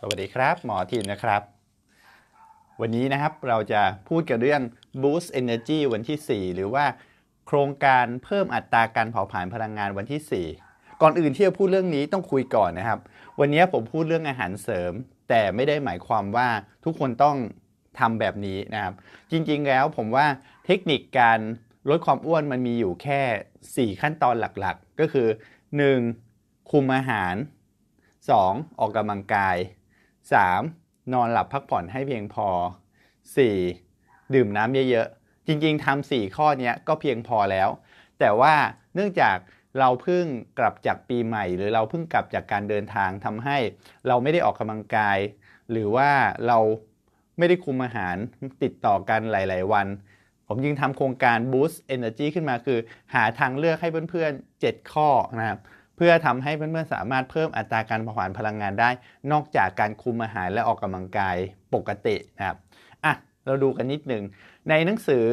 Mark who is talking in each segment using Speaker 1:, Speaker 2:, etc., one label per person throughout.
Speaker 1: สวัสดีครับ หมอทีนนะครับ วันนี้นะครับเราจะพูดกันเรื่อง Boost Energy วันที่ 4 หรือว่าโครงการเพิ่มอัตราการเผาผลาญพลังงานวันที่ 4 ก่อนอื่นที่จะพูดเรื่องนี้ต้องคุยก่อนนะครับ วันนี้ผมพูดเรื่องอาหารเสริม แต่ไม่ได้หมายความว่าทุกคนต้องทำแบบนี้นะครับ จริงๆแล้วผมว่าเทคนิคการลดความอ้วนมันมีอยู่แค่ 4 ขั้นตอนหลักๆ ก็คือ 1. คุมอาหาร 2. ออกกำลังกาย 3. นอนหลับพักผ่อนให้เพียงพอ 4. ดื่มน้ำเยอะๆ จริงๆทำ4ข้อเนี้ยก็เพียงพอแล้ว แต่ว่าเนื่องจากเราเพิ่งกลับจากปีใหม่ หรือเราเพิ่งกลับจากการเดินทางทำให้เราไม่ได้ออกกำลังกาย หรือว่าเราไม่ได้คุมอาหารติดต่อกันหลาย ๆ วัน ผมจึงทำโครงการ Boost Energy ขึ้นมาคือ หาทางเลือกให้เพื่อนๆ 7 ข้อนะครับ เพื่อทำให้เพื่อนๆสามารถเพิ่มอัตราการเผาผลาญพลังงานได้ นอกจากการคุมอาหารและออกกำลังกายปกตินะครับอะเราดูกันนิดหนึ่งในหนังสือ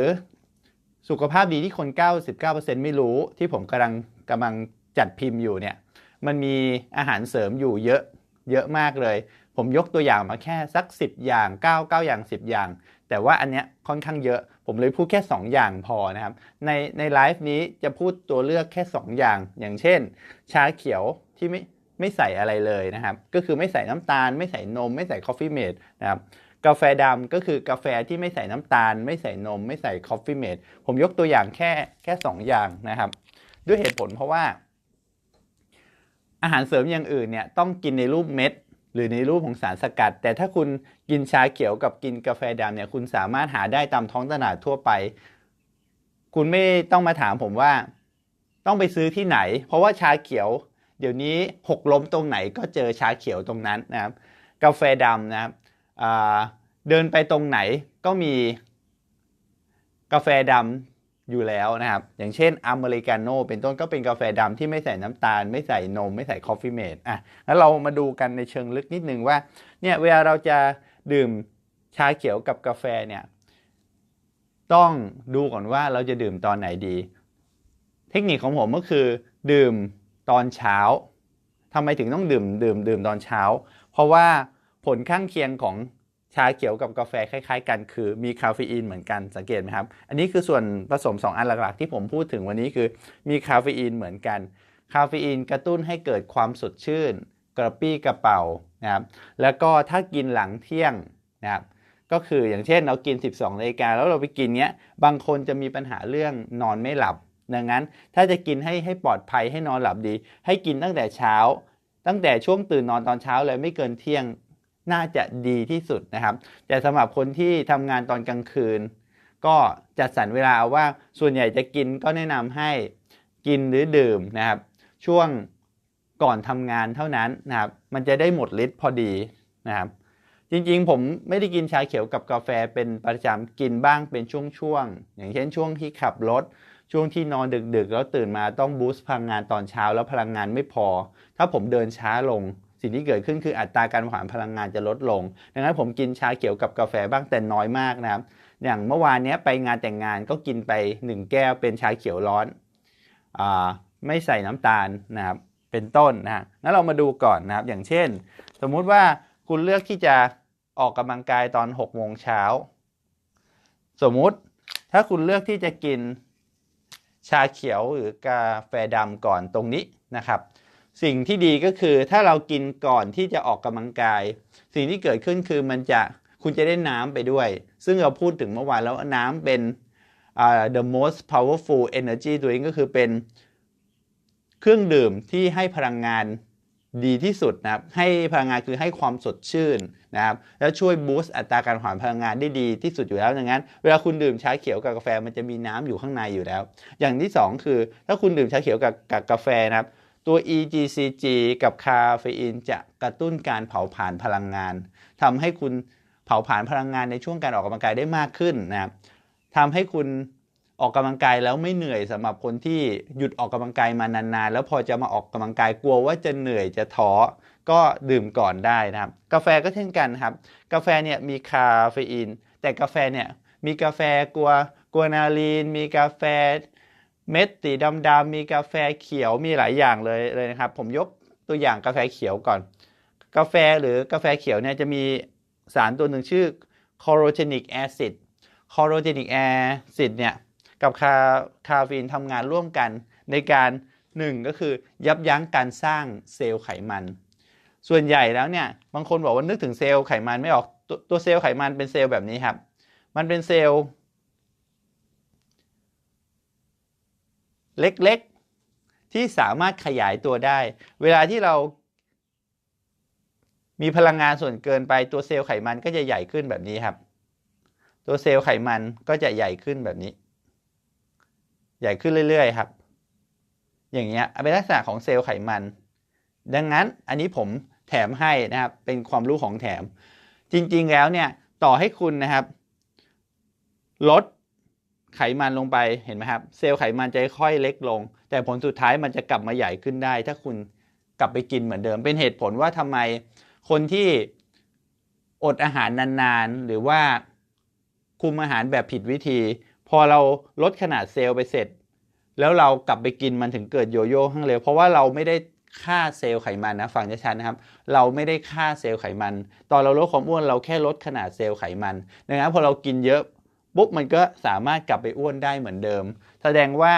Speaker 1: สุขภาพดีที่คน 99%ไม่รู้ที่ผมกำลังกำลังจัดพิมพ์อยู่เนี่ยมันมีอาหารเสริมอยู่เยอะเยอะมากเลย ผมยกตัวอย่างมาแค่สัก 10 อย่าง 9 9 อย่าง 10 อย่าง แต่ว่าอันเนี้ยค่อนข้างเยอะ ผมเลยพูดแค่ 2 อย่างพอนะครับ ในในไลฟ์นี้จะพูดตัวเลือกแค่ 2 อย่าง อย่างเช่น ชาเขียวที่ไม่ไม่ใส่อะไรเลยนะครับ ก็คือไม่ใส่น้ำตาล ไม่ใส่นม ไม่ใส่คอฟฟี่เมดนะครับกาแฟดำก็คือกาแฟที่ไม่ใส่น้ำตาล ไม่ใส่นม ไม่ใส่คอฟฟี่เมดผมยกตัวอย่างแค่แค่ 2 อย่างนะครับ ด้วยเหตุผลเพราะว่า อาหารเสริมอย่างอื่นเนี่ยต้องกินในรูปเม็ด หรือในรูปของสารสกัด แต่ถ้าคุณกินชาเขียวกับกินกาแฟดำเนี่ยคุณสามารถหาได้ตามท้องตลาดทั่วไป คุณไม่ต้องมาถามผมว่า ต้องไปซื้อที่ไหน เพราะว่าชาเขียว เดี๋ยวนี้หกล้มตรงไหนก็เจอชาเขียวตรงนั้นนะครับ กาแฟดำนะครับเดินไปตรงไหนก็มีกาแฟดำ อยู่แล้วนะครับ อย่างเช่นอเมริกาโน่เป็นต้นก็เป็นกาแฟดำที่ไม่ใส่น้ำตาล ไม่ใส่นม ไม่ใส่คอฟฟี่เมดอะแล้วเรามาดูกันในเชิงลึกนิดนึงว่าเนี่ยเวลาเราจะดื่มชาเขียวกับกาแฟเนี่ยต้องดูก่อนว่าเราจะดื่มตอนไหนดี เทคนิคของผมก็คือดื่มตอนเช้าทำไมถึงต้องดื่มดื่มดื่มตอนเช้า เพราะว่าผลข้างเคียงของ ชาเขียวกับกาแฟคล้ายๆ กัน คือมีคาเฟอีนเหมือนกันสังเกตไหมครับ อันนี้คือส่วนผสม 2 อันหลักๆ ที่ผมพูดถึงวันนี้คือมีคาเฟอีนเหมือนกัน คาเฟอีนกระตุ้นให้เกิดความสดชื่น กระปี้กระเป๋านะครับแล้วก็ถ้ากินหลังเที่ยงนะครับก็คืออย่างเช่นเรากิน 12นาฬิกาแล้วเราไปกินเนี้ยบางคนจะมีปัญหาเรื่องนอนไม่หลับ ดังนั้นถ้าจะกินให้ให้ปลอดภัยให้นอนหลับดี ให้กินตั้งแต่เช้า ตั้งแต่ช่วงตื่นนอนตอนเช้าเลยไม่เกินเที่ยง น่าจะดีที่สุดนะครับ แต่สำหรับคนที่ทำงานตอนกลางคืน ก็จัดสรรเวลาเอาว่าส่วนใหญ่จะกินก็แนะนำให้กินหรือดื่มนะครับ ช่วงก่อนทำงานเท่านั้นนะครับ มันจะได้หมดฤทธิ์พอดีนะครับ จริงๆ ผมไม่ได้กินชาเขียวกับกาแฟเป็นประจำกินบ้างเป็นช่วงๆ อย่างเช่นช่วงที่ขับรถช่วงที่นอนดึกๆ แล้วตื่นมาต้องบูสต์พลังงานตอนเช้าแล้วพลังงานไม่พอ ถ้าผมเดินช้าลง สิ่งที่เกิดขึ้นคืออัตราการผาผลาญพลังงานจะลดลง ดังนั้นผมกินชาเขียวกับกาแฟบ้างแต่น้อยมากนะครับ อย่างเมื่อวานนี้ไปงานแต่งงานก็กินไป 1 แก้วเป็นชาเขียวร้อนอไม่ใส่น้ำตาลนะครับ เป็นต้นนะงั้นเรามาดูก่อนนะครับ อย่างเช่น สมมุติว่าคุณเลือกที่จะออกกำลังกายตอน6โมงเช้า สมมุติถ้าคุณเลือกที่จะกินชาเขียวหรือกาแฟดำก่อนตรงนี้นะครับ สิ่งที่ดีก็คือถ้าเรากินก่อนที่จะออกกำลังกาย สิ่งที่เกิดขึ้นคือมันจะคุณจะได้น้ำไปด้วย ซึ่งเราพูดถึงเมื่อวานแล้วน้ำเป็นอ่า the most powerful energy drink ก็คือเป็นเครื่องดื่มที่ให้พลังงานดีที่สุดนะครับ ให้พลังงานคือให้ความสดชื่นนะครับ แล้วช่วยบูสต์อัตราการเผาผลาญพลังงานได้ดีที่สุดอยู่แล้วดังนั้น เวลาคุณดื่มชาเขียวกับกาแฟมันจะมีน้ำอยู่ข้างในอยู่แล้ว อย่างที่สองคือ ถ้าคุณดื่มชาเขียวกับกับกาแฟนะครับ ตัว EGCG กับคาเฟอีนจะกระตุ้นการเผาผลาญพลังงานทำให้คุณเผาผลาญพลังงานในช่วงการออกกำลังกายได้มากขึ้นนะครับทำให้คุณออกกำลังกายแล้วไม่เหนื่อยสำหรับคนที่หยุดออกกำลังกายมานานๆ แล้วพอจะมาออกกำลังกายกลัวว่าจะเหนื่อยจะท้อก็ดื่มก่อนได้นะครับ กาแฟก็เช่นกันครับ กาแฟเนี่ยมีคาเฟอีน แต่กาแฟเนี่ยมีกาแฟกลัวกัวนาลีน มีกาแฟ เม็ดสีดำๆมีกาแฟเขียวมีหลายอย่างเลยเลยนะครับ ผมยกตัวอย่างกาแฟเขียวก่อน กาแฟหรือกาแฟเขียวเนี่ยจะมีสารตัวหนึ่งชื่อ chlorogenic acid chlorogenic acid เนี่ยกับคาคาเฟอีนทำงานร่วมกันในการหนึ่งก็คือยับยั้งการสร้างเซลล์ไขมัน ส่วนใหญ่แล้วเนี่ยบางคนบอกว่านึกถึงเซลล์ไขมันไม่ออกตตัวเซลล์ไขมันเป็นเซลล์แบบนี้ครับ มันเป็นเซลล์ เล็กๆ ที่สามารถขยายตัวได้ เวลาที่เรามีพลังงานส่วนเกินไปตัวเซลล์ไขมันก็จะใหญ่ขึ้นแบบนี้ครับ ตัวเซลล์ไขมันก็จะใหญ่ขึ้นแบบนี้ ใหญ่ขึ้นเรื่อยๆครับ อย่างเงี้ยเป็นลักษณะของเซลล์ไขมัน ดังนั้นอันนี้ผมแถมให้นะครับ เป็นความรู้ของแถม จริงๆแล้วเนี่ยต่อให้คุณนะครับ ลด ไขมันลงไปเห็นไหมครับ เซลล์ไขมันจะค่อยเล็กลง แต่ผลสุดท้ายมันจะกลับมาใหญ่ขึ้นได้ ถ้าคุณกลับไปกินเหมือนเดิม เป็นเหตุผลว่าทำไมคนที่อดอาหารนานๆ หรือว่าคุมอาหารแบบผิดวิธี พอเราลดขนาดเซลล์ไปเสร็จ แล้วเรากลับไปกินมันถึงเกิดโยโย่ข้างเร็วเพราะว่าเราไม่ได้ฆ่าเซลล์ไขมันนะฟังชัดๆนะครับ เราไม่ได้ฆ่าเซลล์ไขมัน ตอนเราลดความอ้วนเราแค่ลดขนาดเซลล์ไขมันดังนั้นพอเรากินเยอะ ปุ๊บมันก็สามารถกลับไปอ้วนได้เหมือนเดิม แสดงว่า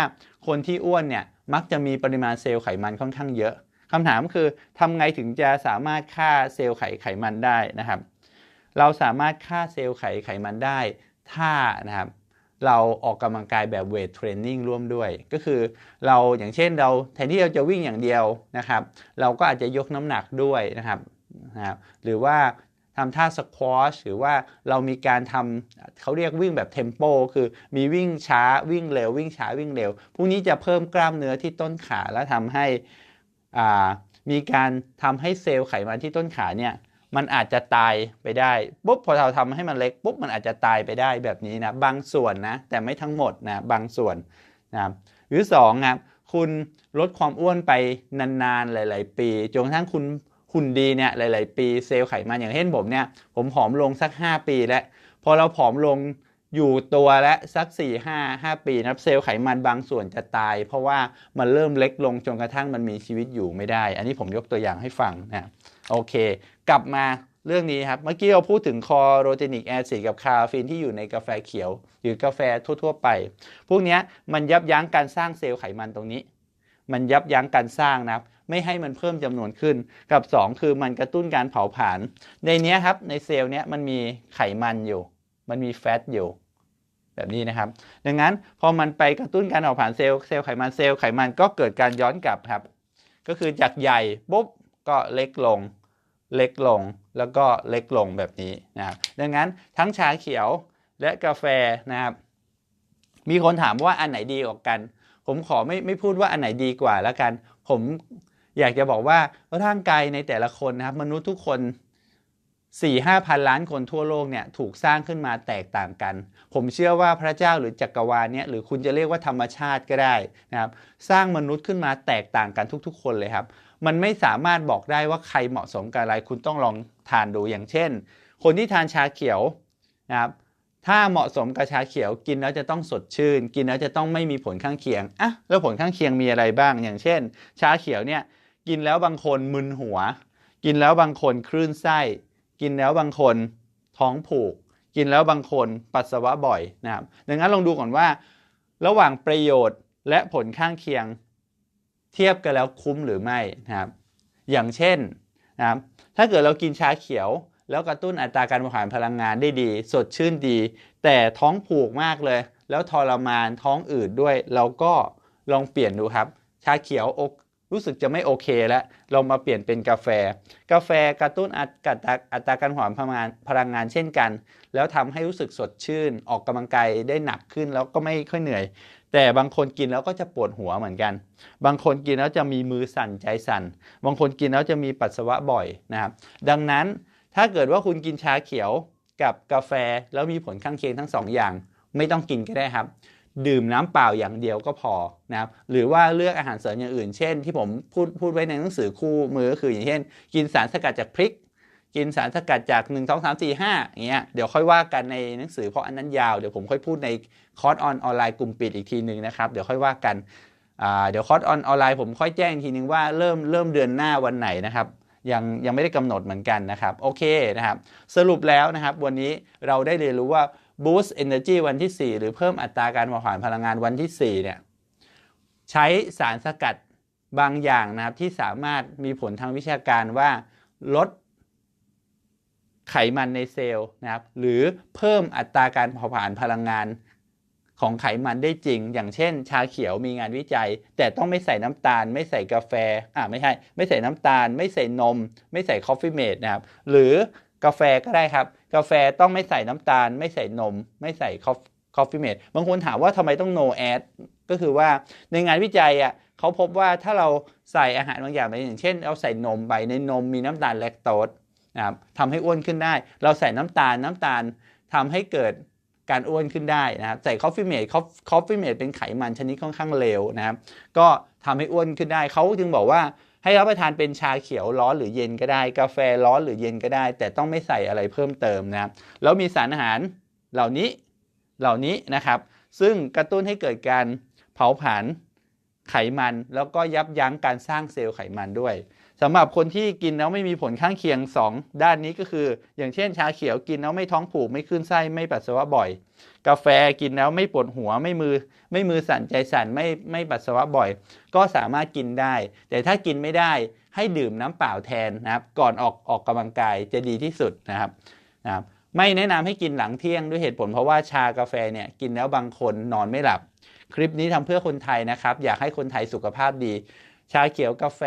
Speaker 1: คนที่อ้วนเนี่ยมักจะมีปริมาณเซลล์ไขมันค่อนข้างเยอะคำถามคือทำไงถึงจะสามารถฆ่าเซลล์ไขไขมันได้นะครับ เราสามารถฆ่าเซลล์ไขไขมันได้ ถ้านะครับเราออกกำลังกายแบบเวทเทรนนิ่งร่วมด้วย ก็คือเราอย่างเช่นเราแทนที่เราจะวิ่งอย่างเดียวนะครับ เราก็อาจจะยกน้ำหนักด้วยนะครับนะครับหรือว่า ทำท่าสควอชหรือว่าเรามีการทำเขาเรียกวิ่งแบบเทมโปคือมีวิ่งช้าวิ่งเร็ว วิ่งช้าวิ่งเร็ว พวกนี้จะเพิ่มกล้ามเนื้อที่ต้นขาและทำให้มีการทำให้เซลล์ไขมันที่ต้นขาเนี่ยมันอาจจะตายไปได้ปุ๊บพอเราทำให้มันเล็กปุ๊บมันอาจจะตายไปได้แบบนี้นะบางส่วนนะแต่ไม่ทั้งหมดนะบางส่วนนะหรือ2ครับคุณลดความอ้วนไปนานๆหลาย ๆ ปีจนกระทั่งคุณ หุ่นดีเนี่ยหลาย ๆ ปีเซลล์ไขมันอย่างเช่นผมเนี่ยผมผอมลงสัก 5 ปีแล้วพอเราผอมลงอยู่ตัวและสัก 4 5 5 ปีนะเซลล์ไขมันบางส่วนจะตาย เพราะว่ามันเริ่มเล็กลงจนกระทั่งมันมีชีวิตอยู่ไม่ได้ อันนี้ผมยกตัวอย่างให้ฟังนะโอเค กลับมาเรื่องนี้ครับ เมื่อกี้เราพูดถึงคอโรเจนิกแอซิดกับคาเฟอีนที่อยู่ในกาแฟเขียว หรือกาแฟทั่ว ๆ ไป พวกนี้มันยับยั้งการสร้างเซลล์ไขมันตรงนี้ มันยับยั้งการสร้างนะครับ ไม่ให้มันเพิ่มจำนวนขึ้น กับ 2 คือมันกระตุ้นการเผาผลาญในนี้ครับในเซลล์นี้มันมีไขมันอยู่ มันมีแฟตอยู่แบบนี้นะครับ ดังนั้นพอมันไปกระตุ้นการเผาผลาญเซลล์เซลล์ไขมันเซลล์ไขมันก็เกิดการย้อนกลับครับ ก็คือจากใหญ่ปุ๊บก็เล็กลง เล็กลงแล้วก็เล็กลงแบบนี้นะครับดังนั้นทั้งชาเขียวและกาแฟนะครับ มีคนถามว่าอันไหนดีกว่ากัน ผมขอไม่ไม่พูดว่าอันไหนดีกว่าแล้วกัน ผม อยากจะบอกว่าร่างกายในแต่ละคนนะครับมนุษย์ทุกคน4 5พันล้านคนทั่วโลกเนี่ยถูกสร้างขึ้นมาแตกต่างกัน ผมเชื่อว่าพระเจ้าหรือจักรวาลเนี่ยหรือคุณจะเรียกว่าธรรมชาติก็ได้นะครับสร้างมนุษย์ขึ้นมาแตกต่างกันทุก ๆ คนเลยครับ มันไม่สามารถบอกได้ว่าใครเหมาะสมกับอะไร คุณต้องลองทานดูอย่างเช่น คนที่ทานชาเขียวนะครับถ้าเหมาะสมกับชาเขียวกินแล้วจะต้องสดชื่น กินแล้วจะต้องไม่มีผลข้างเคียงอะแล้วผลข้างเคียงมีอะไรบ้าง อย่างเช่น ชาเขียวเนี่ย กินแล้วบางคนมึนหัว กินแล้วบางคนคลื่นไส้ กินแล้วบางคนท้องผูก กินแล้วบางคนปัสสาวะบ่อยนะครับดังนั้นลองดูก่อนว่า ระหว่างประโยชน์และผลข้างเคียง เทียบกันแล้วคุ้มหรือไม่นะครับ อย่างเช่นนะครับถ้าเกิดเรากินชาเขียวแล้วกระตุ้นอัตราการผาผลาญพลังงานได้ดี สดชื่นดี แต่ท้องผูกมากเลย แล้วทรมานท้องอืดด้วย เราก็ลองเปลี่ยนดูครับ ชาเขียวอก รู้สึกจะไม่โอเคแล้วเรามาเปลี่ยนเป็นกาแฟ กาแฟกระตุ้นอัตราอัตราการเผาผลาญพลังงานพลังงานเช่นกัน แล้วทำให้รู้สึกสดชื่น ออกกำลังกายได้หนักขึ้นแล้วก็ไม่ค่อยเหนื่อย แต่บางคนกินแล้วก็จะปวดหัวเหมือนกัน บางคนกินแล้วจะมีมือสั่นใจสั่น บางคนกินแล้วจะมีปัสสาวะบ่อยนะครับดังนั้นถ้าเกิดว่าคุณกินชาเขียวกับกาแฟแล้วมีผลข้างเคียงทั้งสองอย่าง ไม่ต้องกินก็ได้ครับ ดื่มน้ำเปล่าอย่างเดียวก็พอนะครับหรือว่าเลือกอาหารเสริมอย่างอื่น เช่น ที่ผมพูดพูดไว้ในหนังสือคู่มือก็คืออย่างเช่น กินสารสกัดจากพริก กินสารสกัดจาก 1 2 3 4 5อย่างเงี้ยเดี๋ยวค่อยว่ากันในหนังสือเพราะอันนั้นยาวเดี๋ยวผมค่อยพูดในคอร์สออนออนไลน์กลุ่มปิดอีกทีหนึ่งนะครับเดี๋ยวค่อยว่ากันเดี๋ยวคอร์สออนออนไลน์ผมค่อยแจ้งอีกทีนึงว่าเริ่มเริ่มเดือนหน้าวันไหนนะครับยังยังไม่ได้กำหนดเหมือนกันนะครับโอเคนะครับสรุปแล้วนะครับวันนี้เราได้เรียนรู้ว่า boost energy วันที่ 4 หรือเพิ่มอัตราการเผาผลาญพลังงานวันที่ 4 เนี่ย ใช้สารสกัดบางอย่างนะครับ ที่สามารถมีผลทางวิชาการว่าลดไขมันในเซลล์นะครับ หรือเพิ่มอัตราการเผาผลาญพลังงานของไขมันได้จริง อย่างเช่น ชาเขียวมีงานวิจัย แต่ต้องไม่ใส่น้ำตาล ไม่ใส่กาแฟอ่าไม่ใช่ ไม่ใส่น้ำตาล ไม่ใส่นม ไม่ใส่คอฟฟี่เมดนะครับ หรือ กาแฟก็ได้ครับ กาแฟต้องไม่ใส่น้ำตาล ไม่ใส่นม ไม่ใส่คอฟคอฟฟี่เมดบางคนถามว่าทำไมต้อง no add ก็คือว่าในงานวิจัยอะเขาพบว่าถ้าเราใส่อาหารบางอย่างไปอย่างเช่นเราใส่นมไปในนมมีน้ำตาลแลคโตสนะครับทำให้อ้วนขึ้นได้ เราใส่น้ำตาลน้ำตาลทำให้เกิดการอ้วนขึ้นได้นะครับใส่คอฟฟี่เมดคอฟฟี่เมดเป็นไขมันชนิดค่อนข้างเลวนะครับก็ทำให้อ้วนขึ้นได้เขาจึงบอกว่า ให้รับประทานเป็นชาเขียวร้อนหรือเย็นก็ได้ กาแฟร้อนหรือเย็นก็ได้ แต่ต้องไม่ใส่อะไรเพิ่มเติมนะครับแล้วมีสารอาหารเหล่านี้เหล่านี้นะครับ ซึ่งกระตุ้นให้เกิดการเผาผลาญไขมัน แล้วก็ยับยั้งการสร้างเซลล์ไขมันด้วย สำหรับคนที่กินแล้วไม่มีผลข้างเคียง 2 ด้านนี้ก็คือ อย่างเช่นชาเขียวกินแล้วไม่ท้องผูกไม่ขึ้นไส้ไม่ปัสสาวะบ่อย กาแฟกินแล้วไม่ปวดหัวไม่มือ ไม่มือสั่นใจสั่นไม่ไม่ปัสสาวะบ่อย ก็สามารถกินได้ แต่ถ้ากินไม่ได้ให้ดื่มน้ำเปล่าแทนนะครับ ก่อนออกออกกำลังกายจะดีที่สุดนะครับนะครับไม่แนะนำให้กินหลังเที่ยงด้วยเหตุผลเพราะว่าชากาแฟเนี่ยกินแล้วบางคนนอนไม่หลับ คลิปนี้ทำเพื่อคนไทยนะครับ อยากให้คนไทยสุขภาพดี ชาเขียวกาแฟ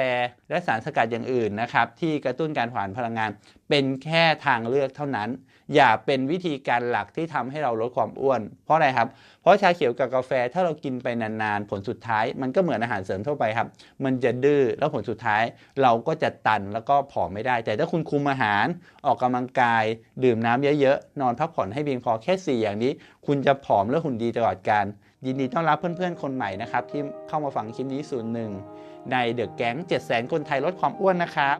Speaker 1: และสารสกัดอย่างอื่นนะครับ ที่กระตุ้นการผ่านพลังงาน เป็นแค่ทางเลือกเท่านั้น อย่าเป็นวิธีการหลักที่ทำให้เราลดความอ้วน เพราะอะไรครับ เพราะชาเขียวกับกาแฟถ้าเรากินไปนานๆ ผลสุดท้าย มันก็เหมือนอาหารเสริมทั่วไปครับ มันจะดื้อแล้วผลสุดท้ายเราก็จะตันแล้วก็ผอมไม่ได้ แต่ถ้าคุณคุมอาหารออกกำลังกาย ดื่มน้ำเยอะๆนอนพักผ่อนให้เพียงพอแค่ 4 อย่างนี้ คุณจะผอมและหุ่นดีตลอดการยินดีต้อนรับเพื่อนๆคนใหม่นะครับที่เข้ามาฟังคลิปนี้ส่วนหนึ่ง ในเดอะแก๊ง7 0 0 0 0 คนไทยลดความอ้วนนะครับ